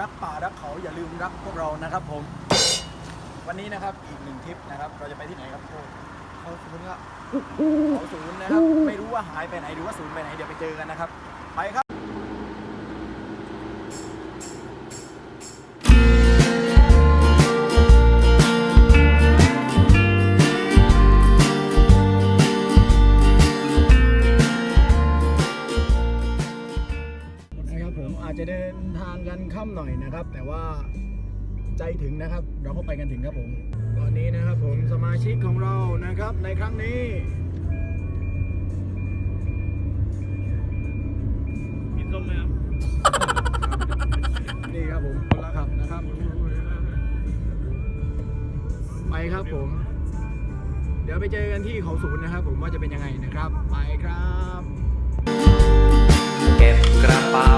รักป่ารักเขาอย่าลืมรักพวกเรานะครับผม วันนี้นะครับอีกหนึ่งทริปนะครับ เราจะไปที่ไหนครับโค้ชเขาสมมติว่าเขาศูนย์นะครับ ไม่รู้ว่าหายไปไหนหรือว่าศูนย์ไปไหนเดี๋ยวไปเจอกันนะครับ ไปครับนะครับ นะครับ เราก็ไปกันถึงครับผม ตอนนี้นะครับผมสมาชิกของเรานะครับในครั้งนี้กินส้มไหมครับ นี่ครับผมคนละขับนะครับ ไปครับผม เดี๋ยวไปเจอกันที่เขาศูนย์นะครับ ผมว่าจะเป็นยังไงนะครับ ไปครับ เก็บกระเป๋า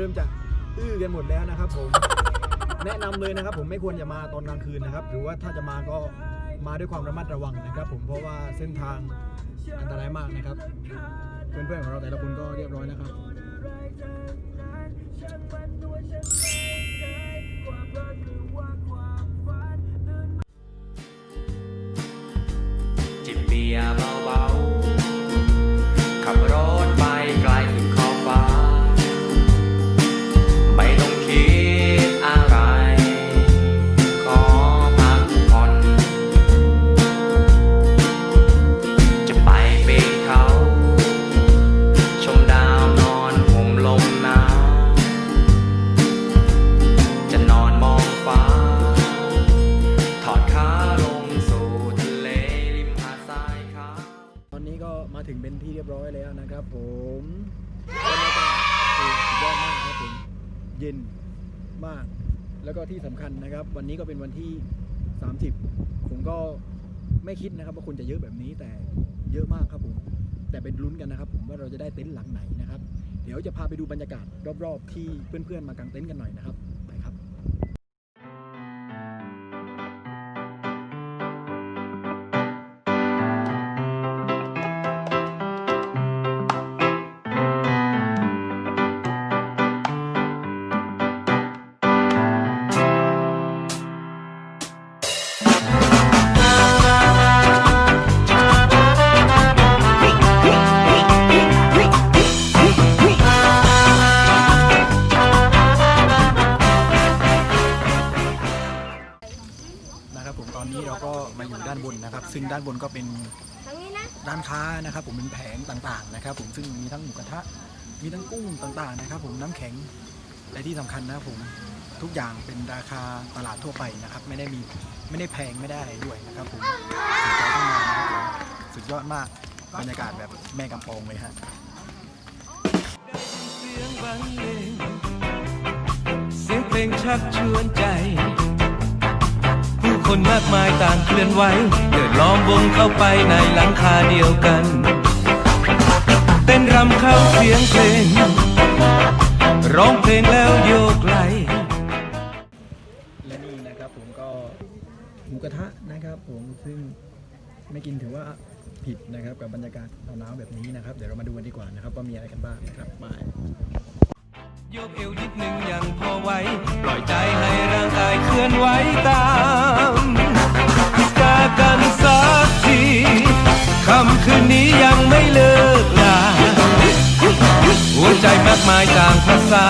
เริ่มจะอื้อกันหมดแล้วนะครับผมแนะนำเลยนะครับ ผมไม่ควรจะมาตอนกลางคืนนะครับ หรือว่าถ้าจะมาก็มาด้วยความระมัดระวังนะครับ ผมเพราะว่าเส้นทางอันตรายมากนะครับ เพื่อนๆของเราแต่ละคนก็เรียบร้อยแล้วครับจิบเบียร์ ถึงเป็นที่เรียบร้อยแล้วนะครับ ผมยากาศคือสุดยอดมากครับผมเย็นมาก แล้วก็ที่สำคัญนะครับ วันนี้ก็เป็นวันที่ 30 ผมก็ไม่คิดนะครับ ว่าคนจะเยอะแบบนี้แต่เยอะมากครับผม แต่เป็นลุ้นกันนะครับ ผมว่าเราจะได้เต็นท์หลังไหนนะครับ เดี๋ยวจะพาไปดูบรรยากาศรอบๆ ที่เพื่อนๆมากางเต็นท์กันหน่อยนะครับ เป็นแผงกุ้งต่างๆนะครับ ผมน้ำแข็งและที่สำคัญนะครับผมทุกอย่างเป็นราคาตลาดทั่วไปนะครับ ไม่ได้มีไม่ได้แพงไม่ได้อะไรด้วยนะครับผมสนใจต้องมานะครับผมสุดยอดมากบรรยากาศแบบแม่กำปองเลยฮะเสียงเพลงชักชวนใจ ผู้คนมากมายต่างเคลื่อนไหวเดินล้อมวงเข้าไปในหลังคาเดียวกัน ต้นรำเข้าเสียงเพลง ร้องเพลงแล้วโยกไหลและนี่นะครับผมก็หมูกระทะนะครับ ผมซึ่งไม่กินถือว่าผิดนะครับกับบรรยากาศหนาวๆแบบนี้นะครับ เดี๋ยวเรามาดูกันดีกว่านะครับว่ามีอะไรกันบ้างนะครับบายโยกเอวนิดหนึ่งยังพอไหวปล่อยใจให้ร่างกายเคลื่อนไหวตามกากันสักที ค่ำคืนนี้ยังไม่เลิกลา หัวใจมากมายต่างภาษา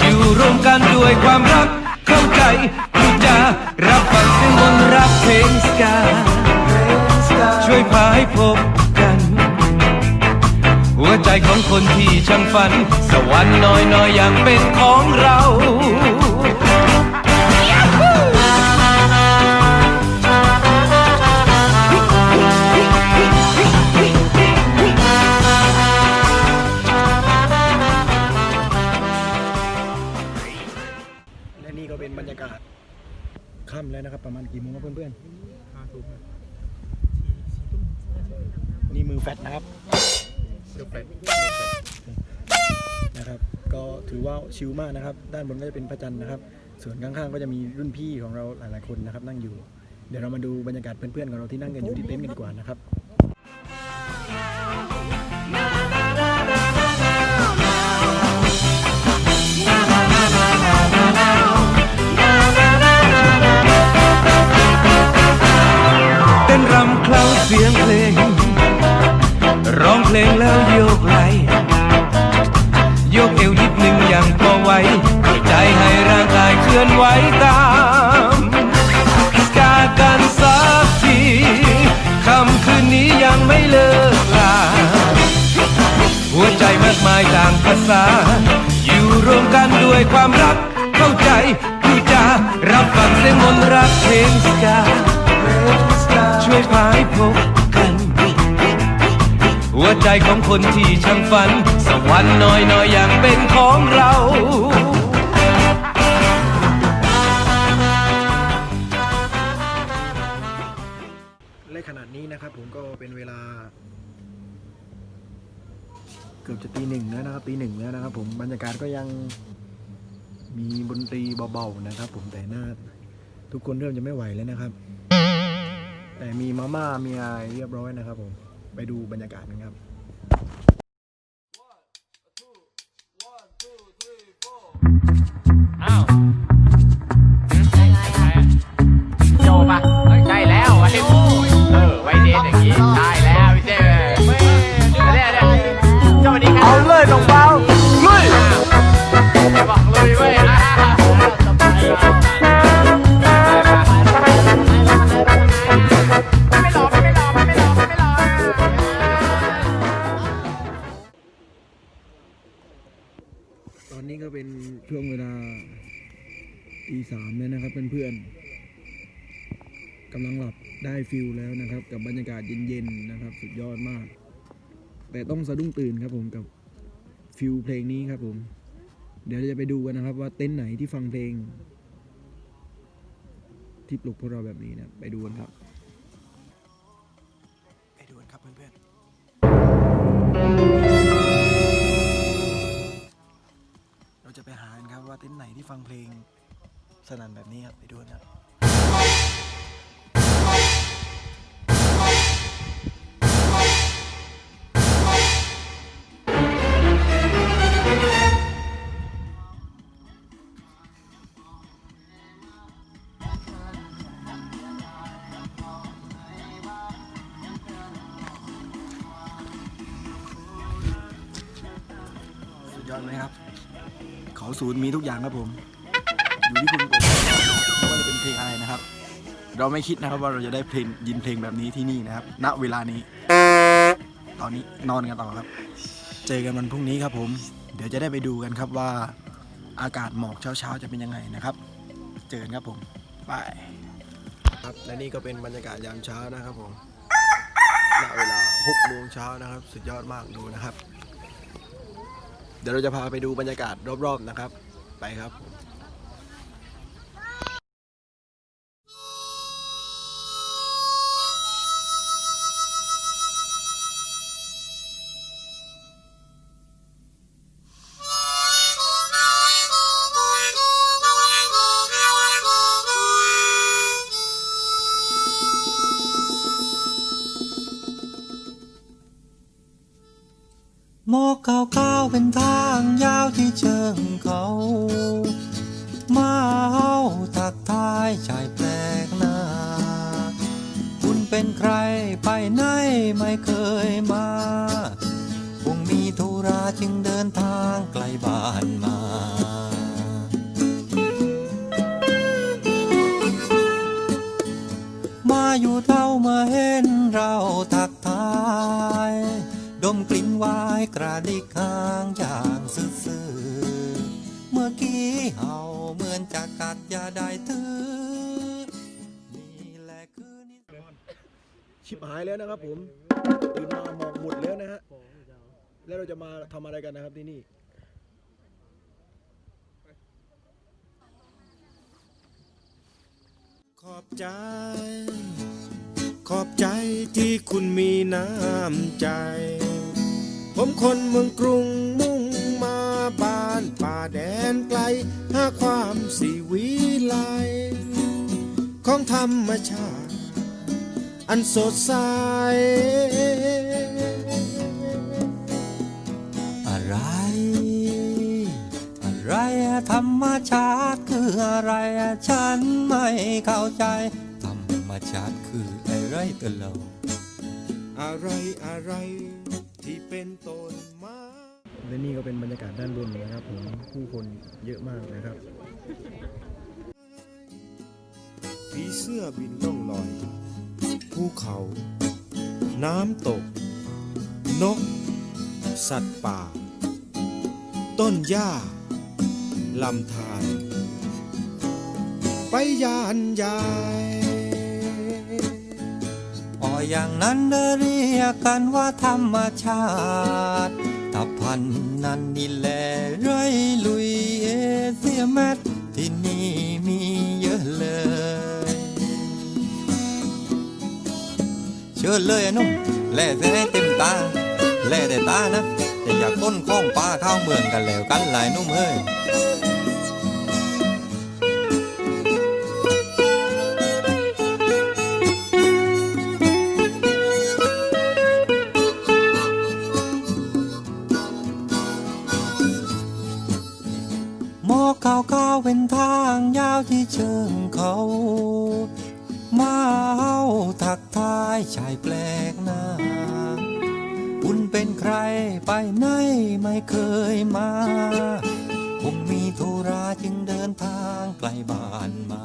อยู่รวมกันด้วยความรัก เข้าใจที่จะรับฟังเสียงมนรักเพลงสกา ช่วยพาให้พบกัน หัวใจของคนที่ช่างฝัน สวรรค์น้อยๆอย่างเป็นของเรา ค่ำแล้วนะครับ ประมาณกี่โมงครับเพื่อนๆห้าทุ่มนี่มือแฟตนะครับนะครับ ก็ถือว่าชิลมากนะครับ ด้านบนก็จะเป็นพระจันทร์นะครับ ส่วนข้างๆก็จะมีรุ่นพี่ของเราหลายๆคนนะครับ นั่งอยู่ เดี๋ยวเรามาดูบรรยากาศเพื่อนๆของเราที่นั่งกันอยู่ที่เต็นท์กันดีกว่านะครับ เพลงแล้วโยกไหลโยกเอวนิดหนึ่งอย่างพอไหวใจให้ร่างกายเคลื่อนไหวตามกากันสักทีคำคืนนี้ยังไม่เลิกลาหัวใจมากมายต่างภาษา อยู่รวมกันด้วยความรักเข้าใจผู้จารับฟังเสียงมนต์รักเพลงสกาช่วยพาให้พบ วใจของคนที่ช่างฝัน สวรรค์น้อยๆอย่างเป็นของเราและขนาดนี้นะครับผมก็เป็นเวลา เกือบจะตีหนึ่งแล้วนะครับตีหนึ่งแล้วนะครับ ผมบรรยากาศก็ยังมีดนตรีเบาๆนะครับ ผมแต่หน้าทุกคนเริ่มจะไม่ไหวแล้วนะครับ แต่มีมาม่ามีอะไรเรียบร้อยนะครับผม ไปดูบรรยากาศกันครับ กำลังหลับได้ฟิลแล้วนะครับ กับบรรยากาศเย็นๆนะครับ สุดยอดมาก แต่ต้องสะดุ้งตื่นครับผมกับฟิลเพลงนี้ครับผม เดี๋ยวเราจะไปดูกันนะครับ ว่าเต้นท์ไหนที่ฟังเพลง ที่ปลุกพวกเราแบบนี้นะไปดูกันครับไปดูกันครับเพื่อนๆเราจะไปหาครับว่าเต็นท์ไหนที่ฟังเพลงสนั่นแบบนี้ครับไปดูกันครับ 0 มีทุกอย่างครับผม อยู่ที่คุณเปิดไม่ว่าจะเป็นเพลงอะไรนะครับ เราไม่คิดนะครับว่าเราจะได้เพลงยินเพลงแบบนี้ที่นี่นะครับ ณ เวลานี้ ตอนนี้นอนกันต่อครับ เจอกันวันพรุ่งนี้ครับผม เดี๋ยวจะได้ไปดูกันครับว่าอากาศหมอกเช้าๆจะเป็นยังไงนะครับ เจอกันครับผมไปครับ และนี่ก็เป็นบรรยากาศยามเช้านะครับผมณเวลา6โมงเช้านะครับ สุดยอดมากดูนะครับ ดี๋ยวเราจะพาไปดูบรรยากาศรอบๆนะครับ ไปครับ อยู่เท่ามาเห็นเราทักทาย ดมกลิ่นวายกระดิกหางอย่างซื่อเมื่อกี้เห่าเหมือนจะกัดอย่าได้ถือนี่แหละคือนิชิบหายแล้วนะครับผมตื่นมาหมอกหมดแล้วนะฮะแล้วเราจะมาทำอะไรกันนะครับที่นี่ ขอบใจ ขอบใจที่คุณมีน้ำใจ ผมคนเมืองกรุงมุ่งมาบ้านป่าแดนไกล หาความสีวิไลของธรรมชาติ อันสดใส อะไรธรรมชาติคืออะไรฉันไม่เข้าใจ ธรรมชาติคืออะไรตัวเราอะไรอะไรที่เป็นต้นไม้และนี่ก็เป็นบรรยากาศด้านบนนะครับผมผู้คนเยอะมากนะครับผีเสื้อบินล่องลอยภูเขา น้ำตก นก สัตว์ป่า ต้นหญ้า ลำธารไปยานยายอ๋ออย่างนั้นเรียกกันว่าธรรมชาติถ้าพันนั้นนี่แหละไรลุยเอเสียแมทที่นี่มีเยอะเลย เชิญเลยนุ่มแล่เส้เต็มตาแล่แต่ตานะ แต่อย่าก้นข้องปลาเข้าเมืองกันแล้วกันหลายนุ่มเฮ้ยหมอกขาวขาวเป็นทางยาวที่เชิงเขามาเฮาทักทายชายแปลกหน้า รไปไหนไม่เคยมา คงมีธุระจึงเดินทางไกลบ้านมา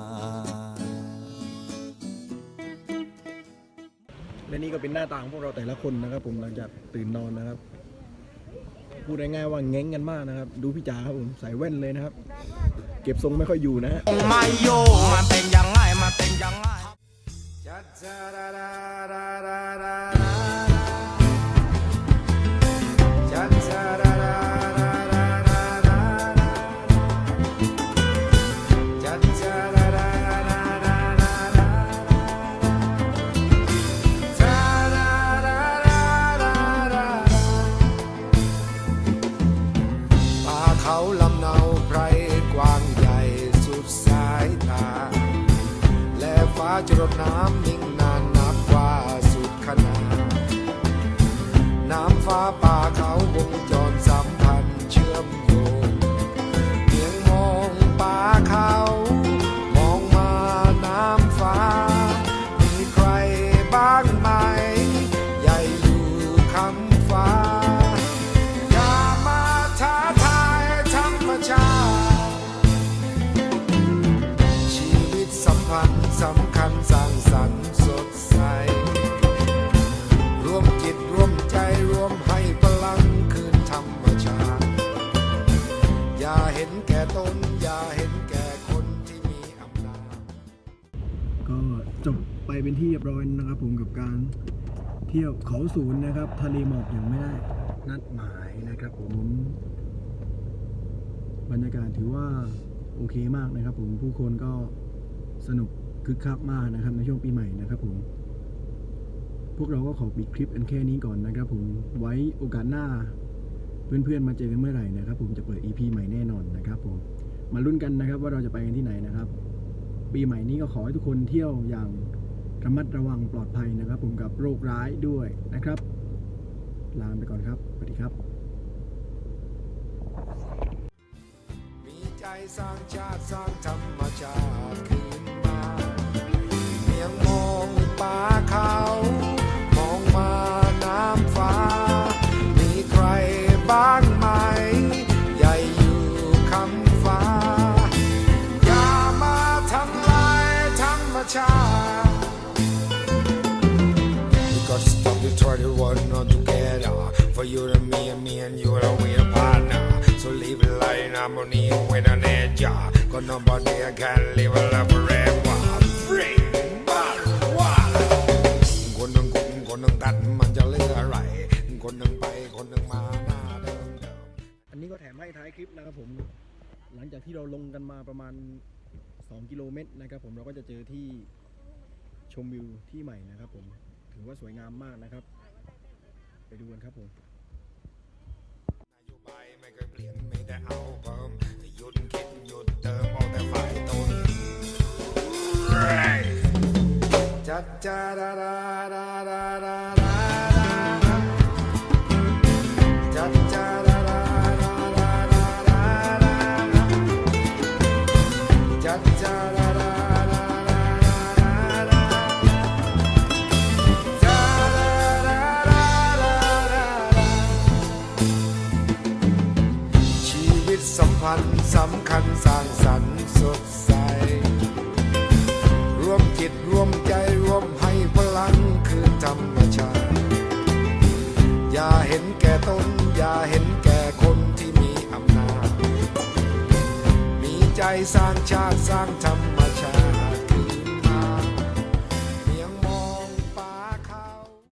และนี่ก็เป็นหน้าตาของพวกเราแต่ละคนนะครับ ผมหลังจากตื่นนอนนะครับ พูดง่ายๆว่าเง้งกันมากนะครับ ดูพี่จ๋าครับผมใส่แว่นเลยนะครับ เก็บทรงไม่ค่อยอยู่นะฮะมาโยมันเป็นยังไงมันเป็นยังไง น้ำนิ่งนานนับว่าสุดขนาดน้ำฟ้าป่าเขาวงจร ยบร้อยนะครับผมกับการเที่ยวเขาศูนย์นะครับ ทะเลหมอกอย่างไม่ได้ นัดหมายนะครับผม บรรยากาศถือว่าโอเคมากนะครับ ผมผู้คนก็สนุกคึกคักมากนะครับในช่วงปีใหม่นะครับผม พวกเราก็ขอปิดคลิปกันแค่นี้ก่อนนะครับผมไว้โอกาสหน้า เพื่อนๆมาเจอกันเมื่อไหร่นะครับ ผมจะเปิด EP ใหม่แน่นอนนะครับผมมาลุ้นกันนะครับว่าเราจะไปกันที่ไหนนะครับ ปีใหม่นี้ก็ขอให้ทุกคนเที่ยวอย่าง ระมัดระวังปลอดภัยนะครับ ผมกับโรคร้ายด้วยนะครับ ลาไปก่อนครับ สวัสดีครับ มีใจสร้างชาติสร้างธรรมชาติขึ้นมาเมียงมองป่าเขา the 21 not together For you and me and me and you are we a partner So leave it like in harmony when an edge Cause nobody can live a life forever Free but one คนหนึ่งกุมคนหนึ่งตัดมันจะเลืออะไร คนหนึ่งไปคนหนึ่งมาหน้าเดิมเดิมอันนี้ก็แถมให้ท้ายคลิปนะครับผม หลังจากที่เราลงกันมาประมาณ 2 กิโลเมตรนะครับผมเราก็จะเจอที่ชมวิวที่ใหม่นะครับผม ถือว่าสวยงามมากนะครับ ไปดูกันครับผมนโยบายไม่เคยเปลี่ยนไม่ได้เอาเพิ่มแต่หยุดคิดหยุดเติมเอาแต่ฝ่ายตนจัดจ้าดาดาดาดา คัญสร้างสรรค์สดใส รวมจิตรวมใจรวมให้พลังคืนธรรมชาติ อย่าเห็นแก่ตน อย่าเห็นแก่คนที่มีอำนาจ มีใจสร้างชาติสร้างธรรม